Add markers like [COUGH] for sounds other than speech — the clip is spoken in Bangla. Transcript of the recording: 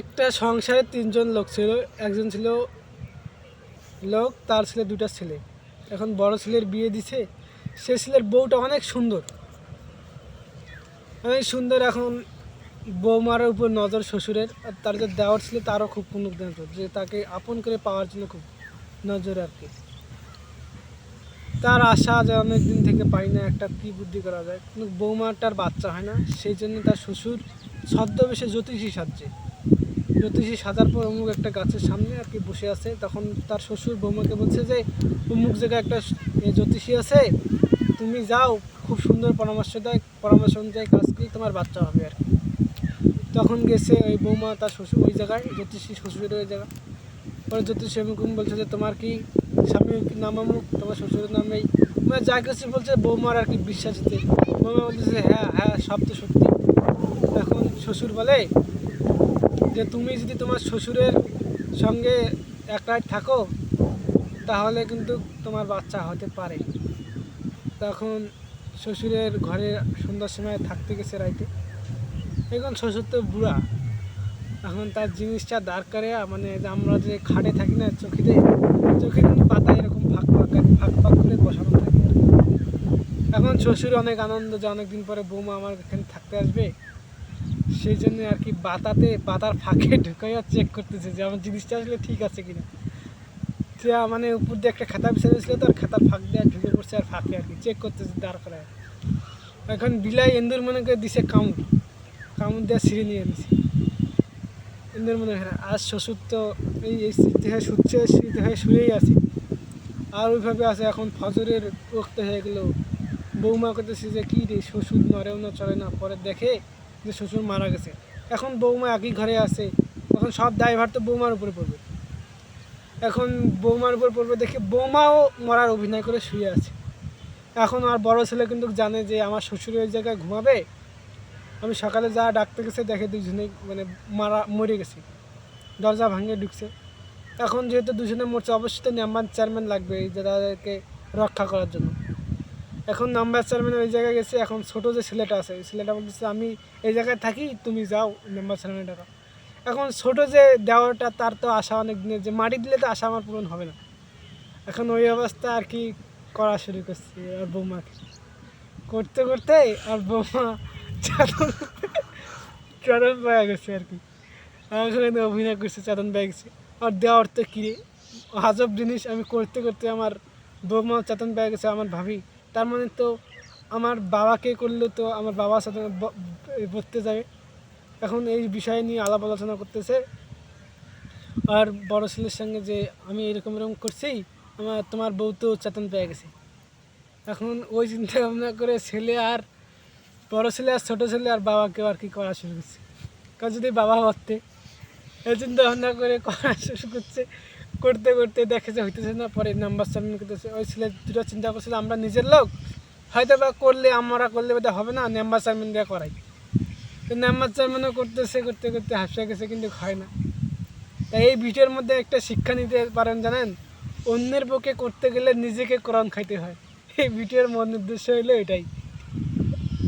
একটা সংসারে তিনজন লোক ছিল, একজন ছিল লোক, তার ছেলে দুটা ছেলে। এখন বড় ছেলের বিয়ে দিছে, সে ছেলের বউটা অনেক সুন্দর। অনেক সুন্দর এখন বৌমার উপর নজর শ্বশুরের, আর তার যে দেওয়ার ছিল, তারও খুব নজর যে তাকে আপন করে পাওয়ার জন্য খুব নজর আর কি। তার আশা যে অনেক দিন থেকে পাই না একটা কী বুদ্ধি করা যায়, কিন্তু বৌমাটার বাচ্চা হয় না, সেই জন্য তার শ্বশুর ছদ্মবেশে জ্যোতিষী সাজছে। জ্যোতিষী সাজার পর অমুক একটা গাছের সামনে আর কি বসে আছে। তখন তার শ্বশুর বৌমাকে বলছে যে, অমুক জায়গায় একটা জ্যোতিষী আছে, তুমি যাও, খুব সুন্দর পরামর্শ দেয়, পরামর্শ অনুযায়ী কাজ করি, তোমার বাচ্চা হবে আর কি। তখন গেছে ওই বৌমা, তার শ্বশুর ওই জায়গায়, জ্যোতিষী শ্বশুরের ওই জায়গা। পরে জ্যোতিষী এরকম বলছে যে, তোমার কি স্বামী নাম অমুক? তোমার শ্বশুরের নাম এই মানে যা কিছু বলছে, বৌমার আর কি বিশ্বাসিতে বৌমা বলতেছে হ্যাঁ হ্যাঁ সব তো সত্যি। শ্বশুর বলে যে তুমি যদি তোমার শ্বশুরের সঙ্গে এক রাত থাকো, তাহলে কিন্তু তোমার বাচ্চা হতে পারে। তখন শ্বশুরের ঘরে সন্ধ্যার সময় থাকতে গেছে রাইতে। এখন শ্বশুর তো বুড়া। এখন তার জিনিসটা দাঁড় করে মানে আমরা যে খাটে থাকি না চকিতে চোখে কিন্তু পাতা এরকম ফাঁক ফাঁক ফাঁক ফাঁক করে বসানো থাকে। এখন শ্বশুর অনেক আনন্দ যে অনেকদিন পরে বৌমা আমার এখানে থাকতে আসবে। সেই জন্য আর কি বাতাতে, বাতার ফাঁকে ঢুকাইয়া চেক করতেছে যে আমার জিনিসটা আসলে ঠিক আছে কিনা। সে মানে উপর দিয়ে একটা খাতা বিছানো ছিল তার খাতার ফাঁক দিয়ে ঢুকে পড়ছে আর ফাঁকে আর কি চেক করতেছে দাঁড় করায়। এখন বিলাই এন্দুর মনে করে দিছে কামড়। কামড় দিয়ে ছিঁড়ে নিয়ে দিছে এন্দুর মনে হয় আজ শ্বশুর তো এই স্মৃতি হয়ে শুচ্ছে স্মৃতি হয়ে শুয়েই আছে। আর ওইভাবে আছে, এখন ফজরের রক্ত হয়ে গেল। বৌমা করতেছে যে, কী রে, শ্বশুর নড়েও না চলে না, পরে দেখে। যে শ্বশুর মারা গেছে। এখন বৌমা একই ঘরে আছে। এখন সব দায়ভার তো বৌমার উপরে পড়বে। এখন বৌমার উপর পড়বে দেখে বৌমাও মরার অভিনয় করে শুয়ে আছে। এখন আর বড় ছেলে কিন্তু জানে যে আমার শ্বশুর ওই জায়গায় ঘুমাবে। আমি সকালে যা ডাকতে গেছে দেখে দুজনে মানে মারা, মরে গেছে। দরজা ভাঙে ঢুকছে। এখন যেহেতু দুজনে মরছে, অবশ্যই তো চেয়ারম্যান লাগবে এই যে রক্ষা করার জন্য। এখন নাম্বার চেয়ারম্যান ওই জায়গায় গেছে, এখন ছোটো যে ছেলেটা আছে, ওই ছেলেটা বলতেছে, আমি এই জায়গায় থাকি, তুমি যাও নাম্বার চেয়ারম্যান টাকা এখন ছোটো যে দেওয়াটা, তার তো আশা অনেক দিনের, যে মাটি দিলে তো আশা আমার পূরণ হবে না। এখন ওই অবস্থা আর কি করা শুরু করছে, আর বৌমাকে। করতে করতে আর বৌমা চাদন পাওয়া [LAUGHS] গেছে আর কি। ওখানে অভিনয় করছে চাদন পাওয়া গেছে। আর দেওয়ার তো কিরে আজব জিনিস, আমি করতে করতে আমার বৌমা চেতন পেয়ে গেছে, আমার ভাবি তার মানে তো আমার বাবাকে করলে তো আমার বাবার সাথে বসতে যাবে। এখন এই বিষয় নিয়ে আলাপ আলোচনা করতেছে। আর বড় ছেলের সঙ্গে যে আমি এরকম এরকম করছি, আমার, তোমার বউ তো চেতন পেয়ে গেছে। এখন ওই চিন্তা ভাবনা করে ছেলে আর বড় ছেলে আর ছোটো ছেলে আর বাবাকেও আর কি করা শুরু করছে। কারণ যদি বাবা হতে এই চিন্তা ভাবনা করে করা শুরু করছে করতে করতে দেখে যে হইতেছে না পরে নাম্বার সাবমিট করতেছে ওই ছেলে দুটো চিন্তা করছিল, আমরা নিজের লোক? হয়তো বা করলে, আমরা করলে বোধহয় হবে না, নাম্বার সাবমিট দিয়ে করাই। তো নাম্বার সাবমিটও করতেছে, করতে করতে হাসে গেছে, কিন্তু হয় না। তাই এই ভিডিওর মধ্যে একটা শিক্ষা নিতে পারেন, জানেন? অন্যের পক্ষে করতে গেলে নিজেকে কোরআন খাইতে হয়। এই ভিডিওর মূল উদ্দেশ্য হলো এটাই।